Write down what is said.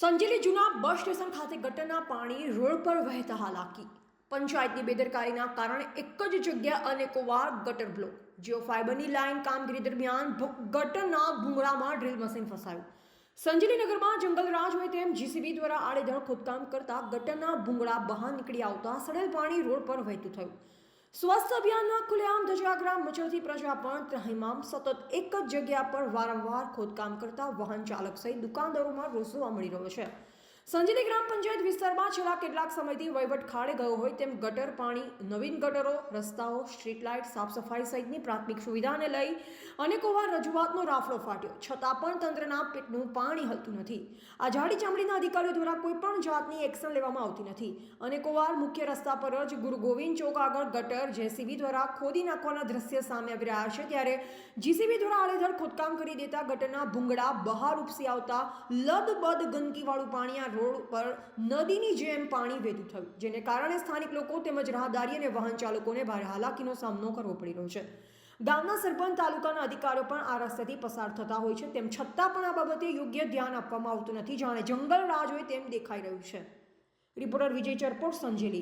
સંજેલી જૂના bus station ખાતે ગટરના પાણી રોડ પર વહેતા હાલાકી. પંચાયતની બેદરકારીના કારણે એક જ જગ્યા અનેકો વાર ગટર બ્લોક. જીઓ ફાઇબરની લાઇન કામગીરી દરમિયાન ગટરના ભૂંગળામાં ડ્રીલ મશીન ફસાયું. સંજેલી નગરમાં જંગલરાજ હોય તેમ જીસીબી દ્વારા આડેધડ ખોદકામ કરતા ગટરના ભૂંગળા બહાર નીકળી આવતા સડેલ પાણી રોડ પર વહેતું થયું. સ્વસ્થ અભિયાનના ખુલ્લેઆમ ધજાગરા મચલતી પ્રજા પણ ત્રહીમામ સતત એક જ જગ્યા પર વારંવાર ખોદકામ કરતા વાહન ચાલક સહિત દુકાનદારોમાં રોષ મળી રહ્યો છે સંજેલી ગ્રામ પંચાયત વિસ્તારમાં છેલ્લા કેટલાક સમયથી વહીવટ ખાડે ગયો હોય તેમ ગટર, પાણી, નવીન ગટરો, રસ્તાઓ સ્ટ્રીટ લાઇટ સાફ સફાઈ સહિતની પ્રાથમિક સુવિધાને લઈ અનેકોવાર રજૂઆતનો રાફડો ફાટ્યો. છતાં પણ તંત્રના પેટનું પાણી હલતું નથી. આ જાડી ચામડીના અધિકારીઓ દ્વારા કોઈપણ જાતની એક્શન લેવામાં આવતી નથી. અનેકોવાર મુખ્ય રસ્તા પર જ ગુરુ ગોવિંદ ચોક આગળ ગટર, જેસીબી દ્વારા ખોદી નાખવાના દ્રશ્ય સામે આવી રહ્યા છે, ત્યારે જીસીબી દ્વારા આડેધડ ખોદકામ કરી દેતા ગટરના ભૂંગળા બહાર ઉપસી આવતા લદબદ ગંદકીવાળું પાણી આ રોડ પર નદીની જેમ પાણી વહેતું થયું, જેને કારણે સ્થાનિક લોકો તેમજ રાહદારી અને વાહન ચાલકોને ભારે હાલાકીનો સામનો કરવો પડી રહ્યો છે. ગામના સરપંચ, તાલુકાના અધિકારીઓ પણ આ રસ્તેથી પસાર થતા હોય છે, તેમ છતાં પણ આ બાબતે યોગ્ય ધ્યાન આપવામાં આવતું નથી. જાણે જંગલ રાજ હોય તેમ દેખાઈ રહ્યું છે. રિપોર્ટર વિજય ચરપોટ સંજેલી.